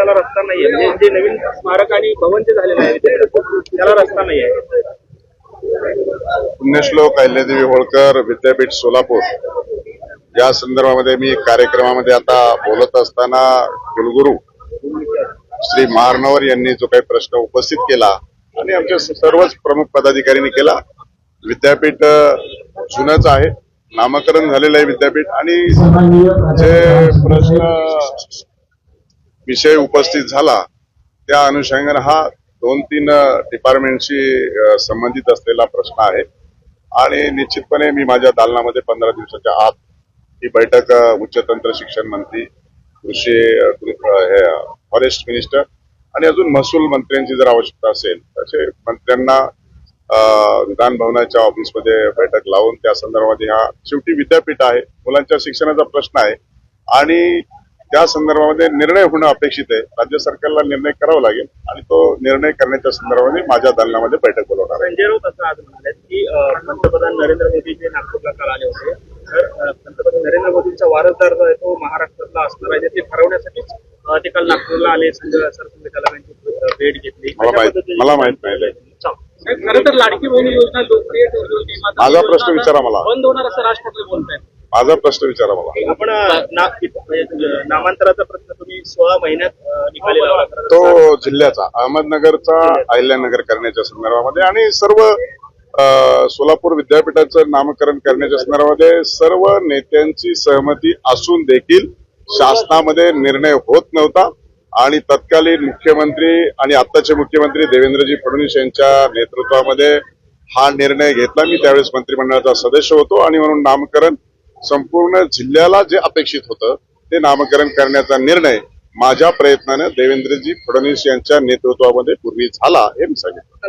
त्याला रस्ता नाहीये. म्हणजे जे नवीन स्मारक आणि भवन जे झालेलं आहे त्याला रस्ता नाहीये. पुण्यश्लोक अहिल्यादेवी होळकर विद्यापीठ सोलापूर. या संदर्भामध्ये मी कार्यक्रमामध्ये आता बोलत असताना कुलगुरू श्री मारनवर यांनी जो काही प्रश्न उपस्थित केला आणि आमच्या सर्वच प्रमुख पदाधिकाऱ्यांनी केला विद्यापीठ जुनच आहे. नामकरण झालेलं आहे विद्यापीठ आणि जे प्रश्न विषय उपस्थित झाला त्या अनुषंगाने हा दोन तीन डिपार्टमेंटशी संबंधित असलेला प्रश्न आहे. आणि निश्चितपणे मी माझ्या दालनामध्ये पंधरा दिवसाच्या आत ही बैठक उच्च उच्चतंत्र शिक्षण मंत्री कृषी हे फॉरेस्ट मिनिस्टर आणि अजून महसूल मंत्र्यांची जर आवश्यकता असेल तसे मंत्र्यांना विधान भवनाच्या ऑफिसमध्ये बैठक लावून त्या संदर्भामध्ये हा शेवटी विद्यापीठ आहे मुलांच्या शिक्षणाचा प्रश्न आहे. आणि त्या संदर्भामध्ये निर्णय होणं अपेक्षित आहे. राज्य सरकारला निर्णय करावा लागेल आणि तो निर्णय करण्याच्या संदर्भाने माझ्या दालनामध्ये बैठक बोलवणार आहे. संजय राऊत असं आज म्हणाले की पंतप्रधान नरेंद्र मोदी जे नागपूरला काल आले होते. तर पंतप्रधान नरेंद्र मोदींचा वारसदार जो आहे तो महाराष्ट्रातला असणार आहे. ते ठरवण्यासाठीच ते काल नागपूरला आले. संजय सरसंघचालक यांची भेट घेतली. मला माहित- मला माहीत नाही. खरं तर लाडकी बहीण योजना लोकप्रिय ठरली होती. मात्र माझा प्रश्न विचारा मला. बंद होणार असं राज ठाकरे बोलतायत. माझा प्रश्न विचारा मला. आपण म्हणजे, नामांतराचा प्रश्न तुम्ही सोळा महिन्यात निकाली लावला. तो जिल्ह्याचा अहमदनगरचा अहिल्यानगर करण्याच्या संदर्भामध्ये आणि सर्व सोलापूर विद्यापीठाचं नामकरण करण्याच्या संदर्भामध्ये सर्व नेत्यांची सहमती असून देखील शासनामध्ये निर्णय होत नव्हता. आणि तत्कालीन मुख्यमंत्री आणि आत्ताचे मुख्यमंत्री देवेंद्रजी फडणवीस यांच्या नेतृत्वामध्ये हा निर्णय घेतला. मी त्यावेळेस मंत्रिमंडळाचा सदस्य होतो आणि म्हणून नामकरण संपूर्ण जिल्ह्याला जे अपेक्षित होतं ते नामकरण करण्याचा निर्णय माझ्या प्रयत्नाने देवेंद्रजी फडणवीस यांच्या नेतृत्वामध्ये पूर्वी झाला हे मी सांगितलं.